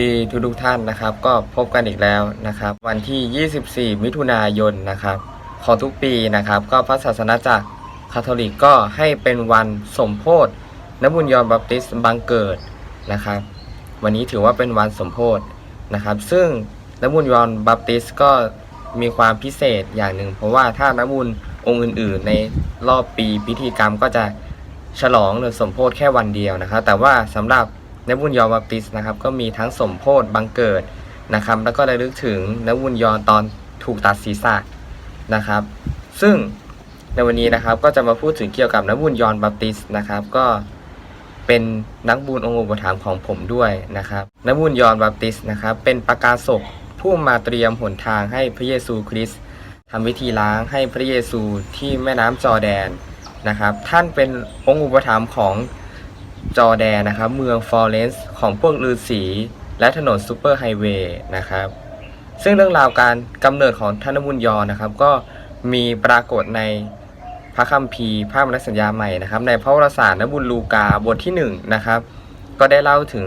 ดีทุกทุกท่านนะครับ ก็พบกันอีกแล้วนะครับ วันที่ 24 มิถุนายนนะครับ ของทุกปีนะครับ ก็พระศาสนาจักรคาทอลิกก็ให้เป็นวันสมโพธินบุญยอมบัพติสบังเกิดนะครับ วันนี้ถือว่าเป็นวันสมโพธินะครับ ซึ่งนบุญยอมบัพติสก็มีความพิเศษอย่างหนึ่ง เพราะว่าถ้านบุญองค์อื่น ๆ ในรอบปีพิธีกรรมก็จะฉลองหรือสมโพธิแค่วันเดียวนะครับ แต่ว่าสำหรับ นบุญยอมบัพติสนะครับ ก็มีทั้งสมโพธิบังเกิดนะครับ แล้วก็ระลึกถึงนบุญยอตอนถูกตัดศีรษะนะครับ ซึ่งในวันนี้นะครับก็จะมาพูดถึงเกี่ยวกับนบุญยอนบัพติสนะครับ ก็เป็นนักบุญองค์อุปถัมภ์ของผมด้วยนะครับนบุญยอนบัพติสนะครับ เป็นประกาศกผู้มาเตรียมหนทางให้พระเยซูคริสต์ทำวิธีล้างให้พระเยซูที่แม่น้ำจอแดนนะครับ ท่านเป็นองค์อุปถัมภ์ของ จอร์แดนนะครับ เมืองฟลอเรนซ์ของพวกฤาษีและถนนซูเปอร์ไฮเวย์นะครับ ซึ่งเรื่องราวการกำเนิดของท่านบุญยอนะครับ ก็มีปรากฏในพระคัมภีร์พระมรสัญญาใหม่นะครับ ในพระวรสารนบุญลูกาบทที่1นงนะครับ ก็ได้เล่าถึง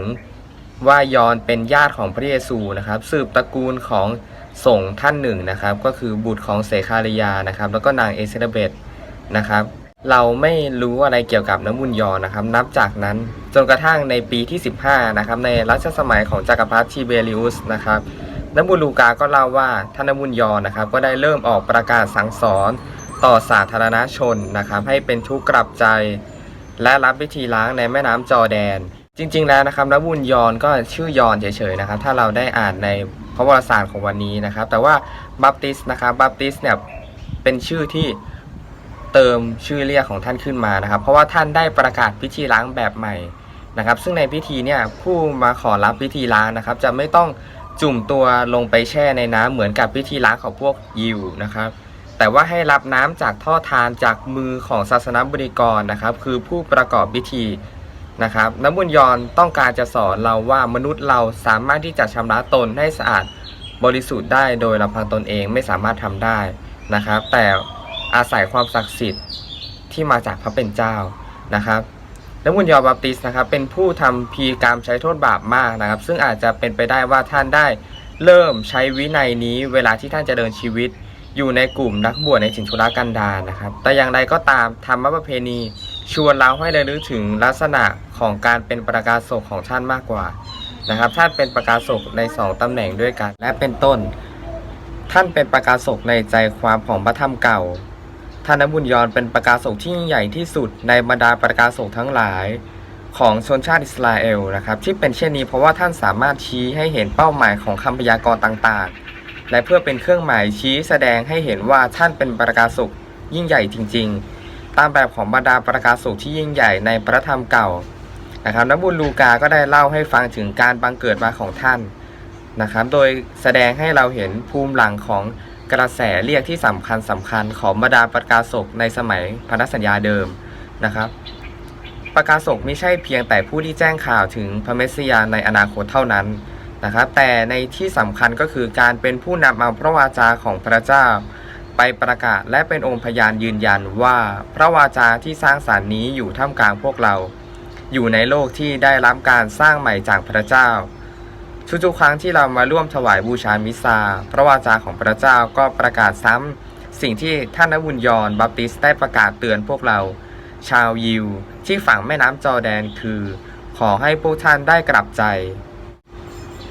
ว่ายอนเป็นญาติของพระเยซูนะครับ สืบตระกูลของสงฆ์ท่านหนึ่งนะครับ ก็คือบุตรของเสคาริยานะครับ แล้วก็นางเอเซเบตนะครับ เราไม่รู้อะไรเกี่ยวกับน้ำบุญยอนนะครับ นับจากนั้นจนกระทั่งในปีที่ 15 นะครับ ในรัชสมัยของจักรพรรดิทิเบริอุสนะครับนบุลูกาก็เล่าว่าท่านนบุญยอนนะครับ ก็ได้เริ่มออกประกาศสั่งสอนต่อสาธารณชนนะครับ ให้เป็นทุกข์กลับใจ และรับวิธีล้างในแม่น้ำจอแดน จริง ๆ แล้วนะครับนบุญยอนก็ชื่อยอนเฉยๆนะครับ ถ้าเราได้อ่านในพระวรสารของวันนี้นะครับ แต่ว่าบัพติสต์นะครับบัพติสต์เนี่ยเป็นชื่อที่ เติมชื่อเรียกของท่านขึ้นมานะครับ เพราะว่าท่านได้ประกาศพิธีล้างแบบใหม่นะครับ ซึ่งในพิธีเนี่ยผู้มาขอรับพิธีล้างนะครับ จะไม่ต้องจุ่มตัวลงไปแช่ในน้ำเหมือนกับพิธีล้างของพวกยิวนะครับ แต่ว่าให้รับน้ำจากท่อทานจากมือของศาสนบริกรนะครับ คือผู้ประกอบพิธีนะครับน้ำบุญยอนต้องการจะสอนเราว่ามนุษย์เราสามารถที่จะชำระตนให้สะอาดบริสุทธิ์ได้โดยลำพังตนเองไม่สามารถทำได้นะครับ แต่ อาศัยความศักดิ์สิทธิ์ที่มาจากพระเป็นเจ้านะครับ และบุญยอบัพติสต์นะครับ เป็นผู้ทำพีกรรมใช้โทษบาปมากนะครับ ซึ่งอาจจะเป็นไปได้ว่าท่านได้เริ่มใช้วินัยนี้เวลาที่ท่านจะเดินชีวิต อยู่ในกลุ่มนักบวชในถิ่นทุรกันดารนะครับ แต่อย่างไรก็ตามธรรมประเพณีชวนเราให้ระลึกถึงลักษณะของการเป็นประกาศกของท่านมากกว่านะครับ ท่านเป็นประกาศกในสองตำแหน่งด้วยกัน และเป็นต้น ท่านเป็นประกาศกในใจความของพระธรรมเก่า ท่านบุญยอนเป็นประกาศกที่ยิ่งใหญ่ที่สุดในบรรดาประกาศกทั้งหลายของชนชาติอิสราเอลนะครับ ที่เป็นเช่นนี้เพราะว่าท่านสามารถชี้ให้เห็นเป้าหมายของคำพยากรณ์ต่างๆ และเพื่อเป็นเครื่องหมายชี้แสดงให้เห็นว่าท่านเป็นประกาศกยิ่งใหญ่จริง ๆ ตามแบบของบรรดาประกาศกที่ยิ่งใหญ่ในพระธรรมเก่านะครับนบุญลูกาก็ได้เล่าให้ฟังถึงการบังเกิดมาของท่านนะครับ โดยแสดงให้เราเห็นภูมิหลังของ กระแสเรียกที่สำคัญสำคัญของบรรดาประกาศกในสมัยพันธสัญญาเดิมนะครับ ประกาศกไม่ใช่เพียงแต่ผู้ที่แจ้งข่าวถึงพระเมสสิยาในอนาคตเท่านั้นนะครับแต่ในที่สำคัญก็คือการเป็นผู้นำเอาพระวาจาของพระเจ้า ไปประกาศและเป็นองค์พยานยืนยันว่าพระวาจาที่สร้างสารรค์นี้อยู่ท่ามกลางพวกเรา อยู่ในโลกที่ได้รับการสร้างใหม่จากพระเจ้า ทุกๆครั้งที่เรามาร่วมถวายบูชามิซา พระวาจาของพระเจ้าก็ประกาศซ้ำสิ่งที่ท่านนบุญยอนบัพติสได้ประกาศเตือนพวกเรา ชาวยิวที่ฝั่งแม่น้ำจอร์แดนคือ ขอให้พวกท่านได้กลับใจ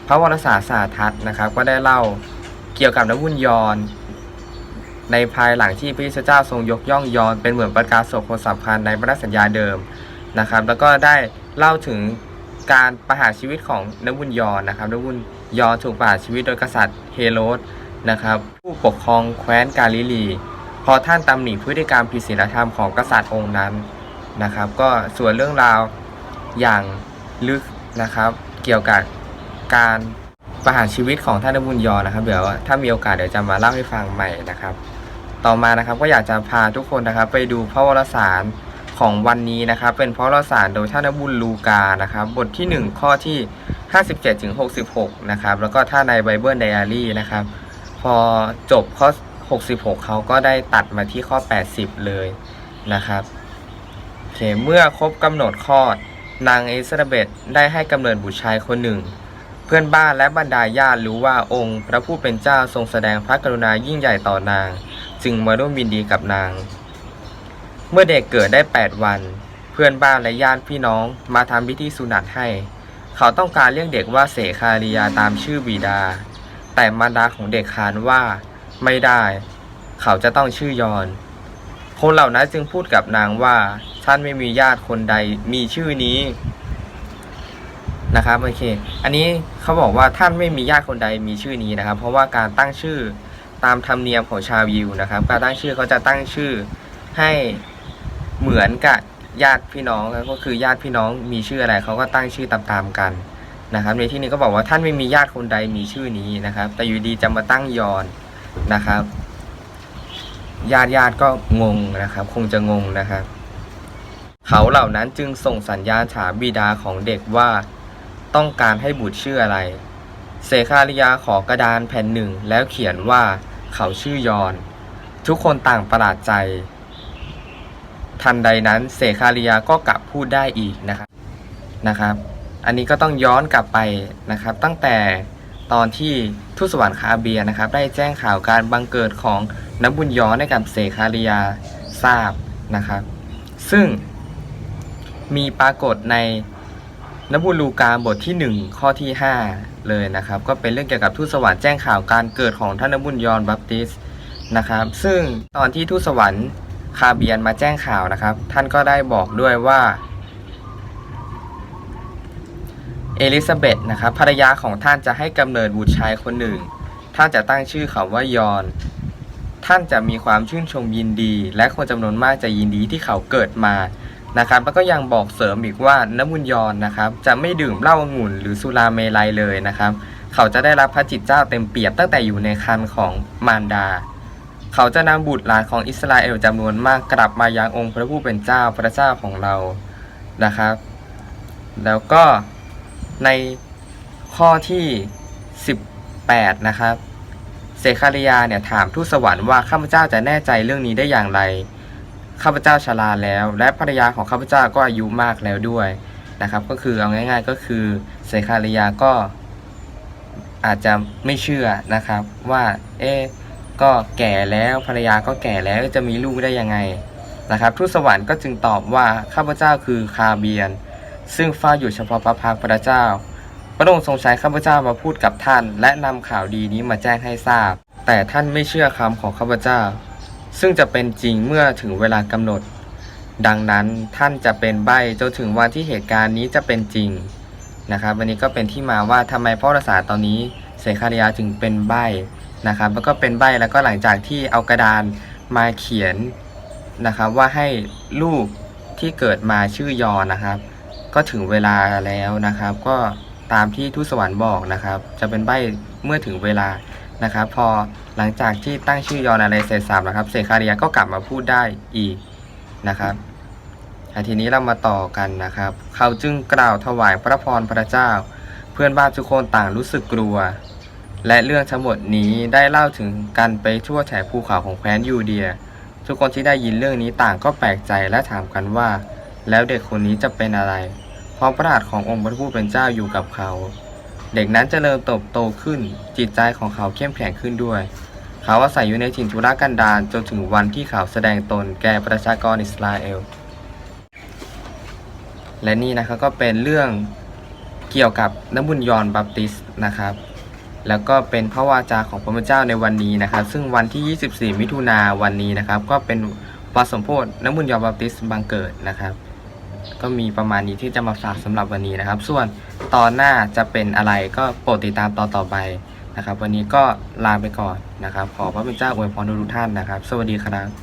พระวรสารสาทัศนะครับ ก็ได้เล่าเกี่ยวกับนบุญยอนในภายหลังที่พระเจ้าทรงยกย่องยอนเป็นเหมือนประกาศโศกคนสำคัญในพระสัญญาเดิมนะครับ แล้วก็ได้เล่าถึง การประหารชีวิตของนบุญยอห์นะครับนบุญยอห์ถูกประหารชีวิตโดยกษัตริย์เฮโรดนะครับ ผู้ปกครองแคว้นกาลิลีพอท่านตำหนิพฤติกรรมผิดศีลธรรมของกษัตริย์องค์นั้นนะครับ ก็ส่วนเรื่องราวอย่างลึกนะครับ เกี่ยวกับการประหารชีวิตของท่านนบุญยอห์นะครับ เดี๋ยวถ้ามีโอกาสเดี๋ยวจะมาเล่าให้ฟังใหม่นะครับ ต่อมานะครับก็อยากจะพาทุกคนนะครับ ไปดูพระวรสาร ของวันนี้นะครับ เป็นพระวรสารโดยท่านนบุญลูกานะครับ บทที่ 1 ข้อที่ 57ถึง66 นะครับ แล้วก็ถ้าในไบเบิลไดอารี่นะครับ พอจบข้อ 66 เขาก็ได้ตัดมาที่ข้อ 80 เลยนะครับโอเคเมื่อครบกำหนดคลอด นางเอลิซาเบธได้ให้กำเนิดบุตรชายคนหนึ่ง เพื่อนบ้านและบรรดาญาติรู้ว่าองค์พระผู้เป็นเจ้าทรงแสดงพระกรุณายิ่งใหญ่ต่อนาง จึงมาร่วมยินดีกับนาง เมื่อเด็กเกิดได้ 8 วัน เพื่อนบ้านและญาติพี่น้องมาทำพิธีสุนัตให้ เขาต้องการเรียกเด็กว่าเสคาริยาตามชื่อบิดา แต่มารดาของเด็กขานว่าไม่ได้ เขาจะต้องชื่อยอน คนเหล่านั้นจึงพูดกับนางว่าท่านไม่มีญาติคนใดมีชื่อนี้นะครับโอเค อันนี้เขาบอกว่าท่านไม่มีญาติคนใดมีชื่อนี้นะครับ เพราะว่าการตั้งชื่อตามธรรมเนียมของชาวยิวนะครับ การตั้งชื่อเขาจะตั้งชื่อให้ เหมือนกับญาติพี่น้องนะก็คือญาติพี่น้องมีชื่ออะไรเขาก็ตั้งชื่อตามๆกันนะครับ ในที่นี้ก็บอกว่าท่านไม่มีญาติคนใดมีชื่อนี้นะครับ แต่อยู่ดีจะมาตั้งยอนนะครับญาติญาติก็งงนะครับ คงจะงงนะครับเขาเหล่านั้นจึงส่งสัญญาณถามบิดาของเด็กว่าต้องการให้บุตรชื่ออะไรเสคาริยาขอกระดานแผ่นหนึ่งแล้วเขียนว่าเขาชื่อยอน ทุกคนต่างประหลาดใจ ทันใดนั้นเสคาริยาก็กลับพูดได้อีกนะครับนะครับ อันนี้ก็ต้องย้อนกลับไปนะครับ ตั้งแต่ตอนที่ทูตสวรรค์คาเบียนะครับ ได้แจ้งข่าวการบังเกิดของน้ำบุญย้อนให้กับเสคาริยาทราบนะครับ ซึ่งมีปรากฏในนบุญลูกาบทที่ 1 ข้อที่ 5 เลยนะครับ ก็เป็นเรื่องเกี่ยวกับทูตสวรรค์แจ้งข่าวการเกิดของท่านนบุญยอนบัพติสต์นะครับ ซึ่งตอนที่ทูตสวรรค์ คาเบียนมาแจ้งข่าวนะครับ ท่านก็ได้บอกด้วยว่า เอลิซาเบธนะครับภรรยาของท่านจะให้กำเนิดบุตรชายคนหนึ่ง ท่านจะตั้งชื่อเขาว่ายอน ท่านจะมีความชื่นชมยินดี และคนจำนวนมากจะยินดีที่เขาเกิดมานะครับแล้วก็ยังบอกเสริมอีกว่าน้ำมุญยอนนะครับ จะไม่ดื่มเหล้าองุ่นหรือสุราเมลัยเลยนะครับ เขาจะได้รับพระจิตเจ้าเต็มเปี่ยมตั้งแต่อยู่ในครรภ์ของมารดา เขาจะนำบุตรหลานของอิสราเอลจำนวนมากกลับมายังองค์พระผู้เป็นเจ้าพระเจ้าของเรานะครับ แล้วก็ในข้อที่ 18 นะครับเซคาริยาเนี่ยถามทูตสวรรค์ว่าข้าพเจ้าจะแน่ใจเรื่องนี้ได้อย่างไรข้าพเจ้าชราแล้ว และภรรยาของข้าพเจ้าก็อายุมากแล้วด้วยนะครับ ก็คือเอาง่าย ๆ ก็คือเซคาริยาก็อาจจะไม่เชื่อนะครับว่าเอ๊ะ ก็แก่แล้วภรรยาก็แก่แล้วจะมีลูกได้ยังไงนะครับทูตสวรรค์ก็จึงตอบว่าข้าพเจ้าคือคาเบียน ซึ่งเฝ้าอยู่เฉพาะพระพักพระเจ้า พระองค์ทรงใช้ข้าพเจ้ามาพูดกับท่าน และนำข่าวดีนี้มาแจ้งให้ทราบ แต่ท่านไม่เชื่อคำของข้าพเจ้า ซึ่งจะเป็นจริงเมื่อถึงเวลากำหนด ดังนั้นท่านจะเป็นใบจนถึงวันที่เหตุการณ์นี้จะเป็นจริงนะครับวันนี้ก็เป็นที่มาว่าทำไมพ่อรักษาตอนนี้เสคาริยาจึงเป็นใบ นะครับแล้วก็เป็นใบแล้วก็หลังจากที่เอากระดานมาเขียนนะครับ ว่าให้ลูกที่เกิดมาชื่อยอนนะครับ ก็ถึงเวลาแล้วนะครับ ก็ตามที่ทูตสวรรค์บอกนะครับ จะเป็นใบเมื่อถึงเวลานะครับ พอหลังจากที่ตั้งชื่อยอนอะไรเสร็จสับนะครับเซคาเรียก็กลับมาพูดได้อีกนะครับทีนี้เรามาต่อกันนะครับ เขาจึงกล่าวถวายพระพรพระเจ้า เพื่อนบ้านทุกคนต่างรู้สึกกลัว และเรื่องทั้งหมดนี้ได้เล่าถึงกันไปทั่วแถบภูเขาของแคว้นยูเดีย ทุกคนที่ได้ยินเรื่องนี้ต่างก็แปลกใจและถามกันว่า แล้วเด็กคนนี้จะเป็นอะไรเพราะพระหัตถ์ขององค์พระผู้เป็นเจ้าอยู่กับเขา เด็กนั้นจเจริญเติบโตขึ้น จิตใจของเขาเข้มแข็งขึ้นด้วย เขาอาศัยอยู่ในถิ่นทุรกันดารจนถึงวันที่เขาแสดงตนแก่ประชากรอิสราเอล และนี่นะครับก็เป็นเรื่องเกี่ยวกับน้ำบุญยอนบัพติส์นะครับ แล้วก็เป็นพระวาจาของพระพุทธเจ้าในวันนี้นะครับ ซึ่งวันที่ 24 มิถุนาวันนี้นะครับ ก็เป็นวันสมโพธิน้ำบุญยอบัพติสบังเกิดนะครับ ก็มีประมาณนี้ที่จะมาฝากสำหรับวันนี้นะครับ ส่วนตอนหน้าจะเป็นอะไรก็โปรดติดตามตอนต่อไปนะครับ วันนี้ก็ลาไปก่อนนะครับ ขอพระเป็นเจ้าอวยพรทุกท่านนะครับ สวัสดีครับ